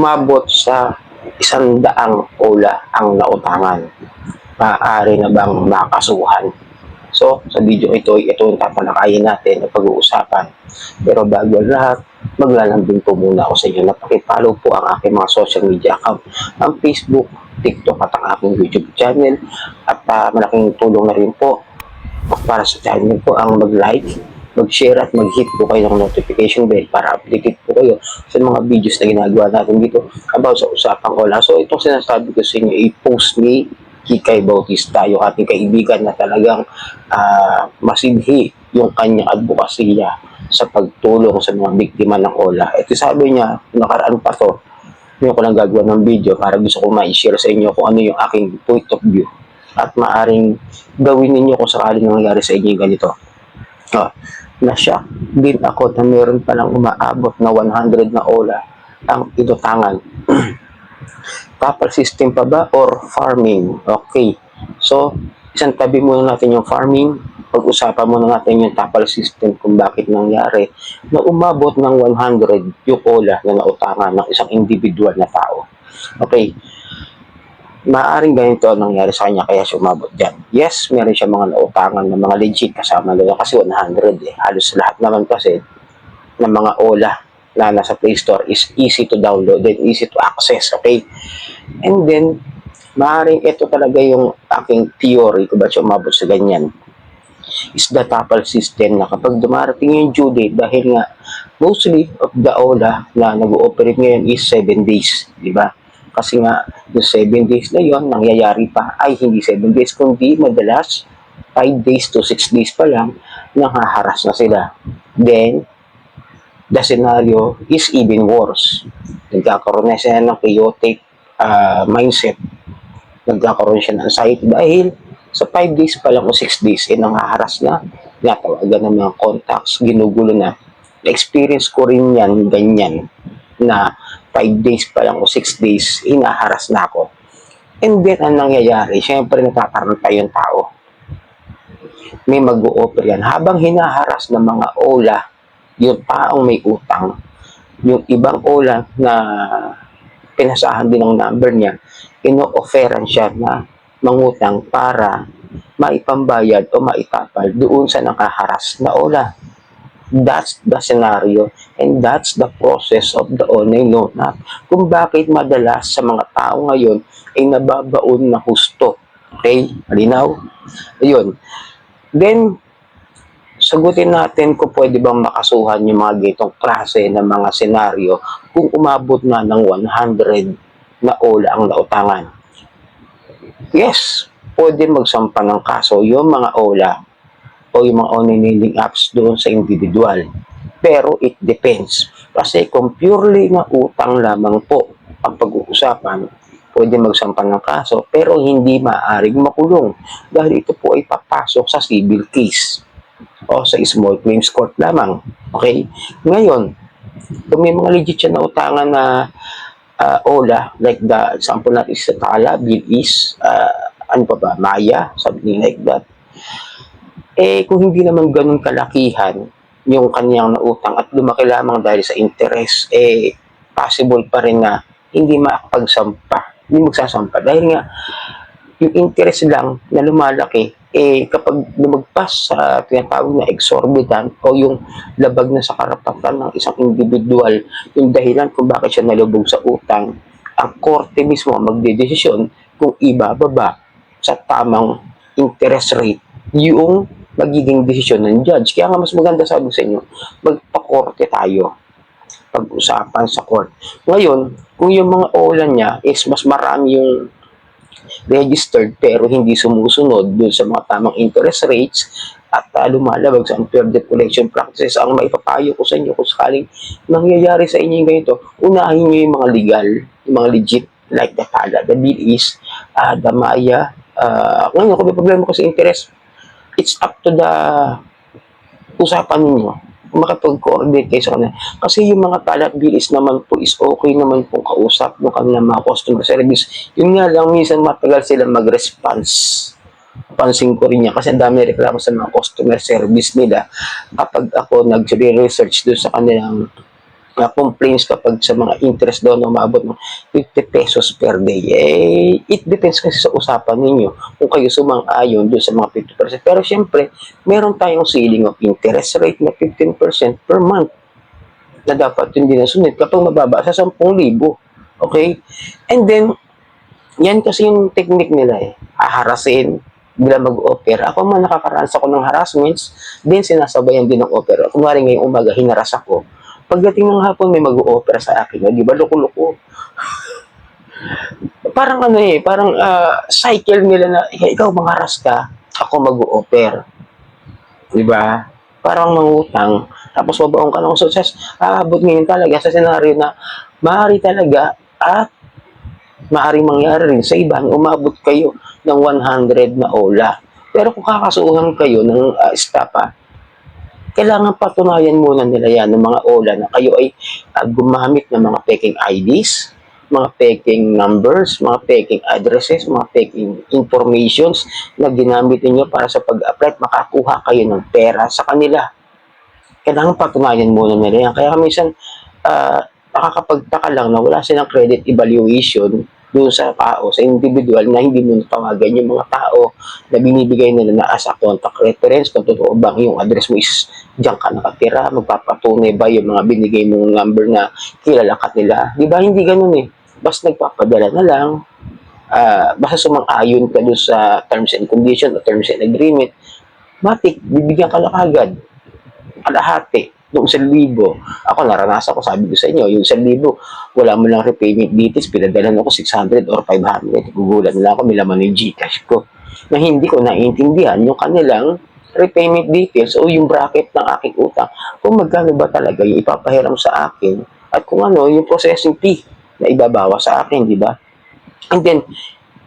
umabot sa isang daang ola ang nautangan. Maaari na bang makasuhan? So, sa video ito, ito yung tatalakayin natin na pag-uusapan. Pero bago ang lahat, maglalambing po muna ako sa inyo na pakipollow po ang aking mga social media account. Ang Facebook, TikTok at ang aking YouTube channel. At ah, malaking tulong na rin po para sa channel po ang mag-like, mag-share at mag-hit po kayo ng notification bell para updated po kayo sa mga videos na ginagawa natin dito about sa usapang ola. So itong sinasabi ko sa inyo, i-post ni Kikay Bautista, yung ating kaibigan na talagang ah, masinhi yung kanyang advokasya sa pagtulong sa mga biktima ng ola. Ito sabi niya, nakaraan pa to, ngayon ko lang gagawa ng video para gusto ko ma-share sa inyo kung ano yung aking point of view at maaring gawin ninyo kung sakaling nangyari sa inyo ganito. Oh, na-shock din ako na meron palang umaabot na 100 na ola ang inutangan. Tapal system pa ba or farming? Okay. So, isang tabi muna natin yung farming. Pag-usapan muna natin yung tapal system kung bakit nangyari na umabot ng 100 yung ola na nautangan ng isang individual na tao. Okay. Maaring ganito ang nangyari sa kanya kaya siya umabot dyan. Yes, meron siya mga nautangan na mga legit kasama doon kasi 100 eh. Halos lahat naman kasi ng mga ola na nasa Play Store is easy to download and easy to access, okay? And then, maaaring ito talaga yung aking theory kung ba't siya umabot sa ganyan is the tapal system na kapag dumarating yung due date dahil nga mostly of the OLA na nag-ooperate ngayon is 7 days, di ba? Kasi nga, yung 7 days na yon nangyayari pa ay hindi 7 days, kundi madalas 5 days to 6 days pa lang nanghaharas na sila. Then, the scenario is even worse. Nagkakaroon na siya ng chaotic ah, mindset. Nagkakaroon siya ng anxiety dahil sa 5 days pa lang o 6 days, eh, nanghaharas na, natawagan ng mga contacts, ginugulo na. Experience ko rin yan, ganyan, na 5 days pa lang o 6 days, hinaharas na ako. And then, ang nangyayari, syempre natataranta yung tao. May mag-o-offer yan. Habang hinaharas ng mga ola, yung taong may utang, yung ibang ola na pinasahan din ng number niya, ino-offeran siya na mangutang para maipambayad o maitapal doon sa nakaharas na ola. That's the scenario and that's the process of the online loan app. Kung bakit madalas sa mga tao ngayon ay nababaon na husto. Okay? Malinaw? Ayun. Then, sagutin natin kung pwede bang makasuhan yung mga gitong klase ng mga senaryo kung umabot na ng 100 na ola ang nautangan. Yes, pwede magsampa ng kaso yung mga ola o yung mga online lending apps doon sa individual. Pero it depends. Kasi kung purely na utang lamang po ang pag-uusapan, pwede magsampa ng kaso pero hindi maaaring makulong dahil ito po ay papasok sa civil case o sa small claims court lamang. Okay? Ngayon, kung may mga legit na utangan na uh, OLA, like the example natin sa Tala, Bill is, uh, ano pa ba, Maya, something like that. Eh, kung hindi naman ganun kalakihan yung kanyang nautang at lumaki lamang dahil sa interest, eh, possible pa rin na hindi makapagsampa, hindi magsasampa. Dahil nga, yung interest lang na lumalaki, eh, kapag lumagpas sa tinatawag na exorbitant o yung labag na sa karapatan ng isang individual, yung dahilan kung bakit siya nalubog sa utang, ang korte mismo magdedesisyon kung ibababa sa tamang interest rate yung magiging desisyon ng judge. Kaya nga mas maganda sabi sa inyo, magpakorte tayo pag-usapan sa court. Ngayon, kung yung mga OLA niya is mas marami yung registered pero hindi sumusunod dun sa mga tamang interest rates at uh, lumalabag sa unfair debt collection practices, ang maipapayo ko sa inyo kung sakaling nangyayari sa inyo yung ganito, unahin nyo yung mga legal, yung mga legit, like the PALA, the bill is, uh, the MAYA, uh, ngayon, kung may problema ko sa interest, it's up to the usapan ninyo makapag-coordinate kayo sa kanila. Kasi yung mga talat bilis naman po is okay naman pong kausap ng kanilang mga customer service. Yun nga lang, minsan matagal sila mag-response. Pansin ko rin yan kasi ang dami reklamo sa mga customer service nila kapag ako nag-research doon sa kanilang na complaints kapag sa mga interest na umabot ng 50 pesos per day. Eh, it depends kasi sa usapan ninyo kung kayo sumang-ayon doon sa mga 50%. Pero syempre, meron tayong ceiling of interest rate na 15% per month na dapat hindi nasunod kapag mababa sa 10,000. Okay? And then, yan kasi yung technique nila eh. Aharasin, bila mag-offer. Ako man nakakaranas ako ng harassments, din sinasabayan din ng offer. Kunwari ngayong umaga, hinaras ako. Pagdating ng hapon, may mag-offer sa akin. Di ba, loko-loko? parang ano eh, parang ah, cycle nila na, "Eh, ikaw mangharas ka, ako mag-offer. Di ba? Parang mangutang. Tapos mabaong ka ng success. Aabot ngayon talaga sa senaryo na maaari talaga at maaari mangyari rin sa iba umabot kayo ng 100 na ola. Pero kung kakasuhan kayo ng uh, estapa, kailangan patunayan muna nila yan ng mga ola na kayo ay ah, gumamit ng mga peking IDs, mga peking numbers, mga peking addresses, mga peking informations na ginamit ninyo para sa pag-apply at makakuha kayo ng pera sa kanila. Kailangan patunayan muna nila yan. Kaya minsan, ah, nakakapagtaka lang na wala silang credit evaluation doon sa tao, sa individual na hindi mo natawagan yung mga tao na binibigay nila na as a contact reference kung totoo bang yung address mo is diyan ka nakatira, magpapatunay ba yung mga binigay mong number na kilala ka nila. Di ba? Hindi ganun eh. Basta nagpapadala na lang, ah, basta sumang-ayon ka doon sa terms and conditions o terms and agreement, matik, bibigyan ka na kagad. Kalahati sa libo. Ako, naranasan ko, sabi ko sa inyo, yung sa libo, wala mo lang repayment details, pinadalan ako 600 or 500. Gugulat na lang ako, may laman yung Gcash ko. Na hindi ko naiintindihan yung kanilang repayment details o yung bracket ng aking utang. Kung magkano ba talaga yung ipapahiram sa akin at kung ano yung processing fee na ibabawa sa akin, di ba? And then,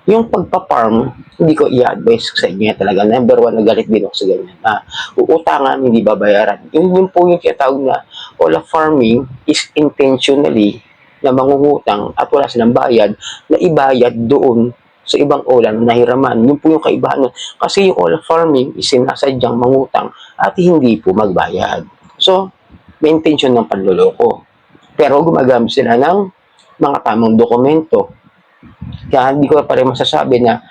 yung pagpa-farm, hindi ko i-advise sa inyo talaga. Number one, nagalit din ako sa ganyan. Ah, uutangan, hindi babayaran. Yun, yun po yung tinatawag na all of farming is intentionally na mangungutang at wala silang bayad na ibayad doon sa ibang ulan na nahiraman. Yun po yung kaibahan nun. Kasi yung all of farming is sinasadyang mangutang at hindi po magbayad. So, may intention ng panloloko. Pero gumagamit sila ng mga tamang dokumento kaya hindi ko pa rin masasabi na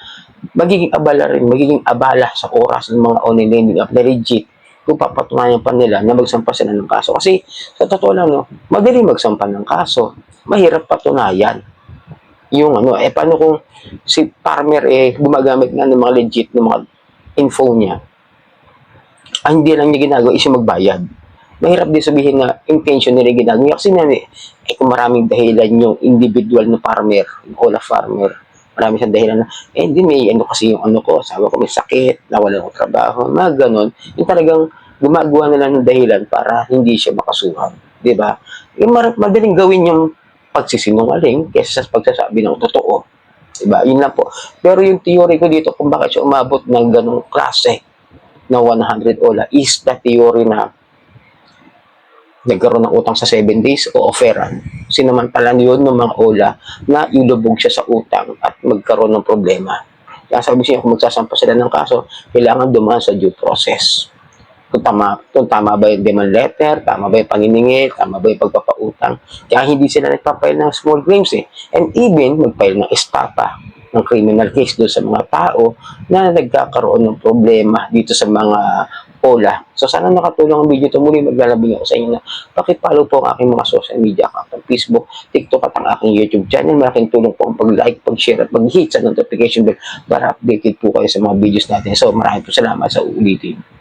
magiging abala rin, magiging abala sa oras ng mga online lending app na legit kung papatunayan pa nila na magsampa sila ng kaso. Kasi sa totoo lang, no, madali magsampa ng kaso. Mahirap patunayan. Yung ano, eh paano kung si farmer eh gumagamit nga ng mga legit ng mga info niya. Ang hindi lang niya ginagawa is yung magbayad. Mahirap din sabihin na intention nila ginagawa. Kasi na, eh, kung maraming dahilan yung individual na farmer, yung all farmer, marami siyang dahilan na, eh, hindi may ano kasi yung ano ko, sabi ko may sakit, nawalan ko trabaho, mga ganon. Yung talagang gumagawa na lang ng dahilan para hindi siya makasuhan. Di ba? Yung madaling gawin yung pagsisinungaling kaysa sa pagsasabi ng totoo. Di ba? Yun lang po. Pero yung theory ko dito kung bakit siya umabot ng ganong klase na 100 ola is the theory na nagkaroon ng utang sa 7 days o offeran. Sinamantalan yun ng mga ola na ilubog siya sa utang at magkaroon ng problema. Kaya sabi siya, kung magsasampa sila ng kaso, kailangan dumaan sa due process. Kung tama, kung tama ba yung demand letter, tama ba yung panginingi, tama ba yung pagpapautang. Kaya hindi sila nagpapail ng small claims eh. And even magpail ng estapa ng criminal case doon sa mga tao na nagkakaroon ng problema dito sa mga Ola. So sana nakatulong ang video ito. Muli maglalabing ako sa inyo na pakipollow po ang aking mga social media account ng Facebook, TikTok at ang aking YouTube channel. Malaking tulong po ang pag-like, pag-share at pag-hit sa notification bell para updated po kayo sa mga videos natin. So maraming po salamat sa uulitin.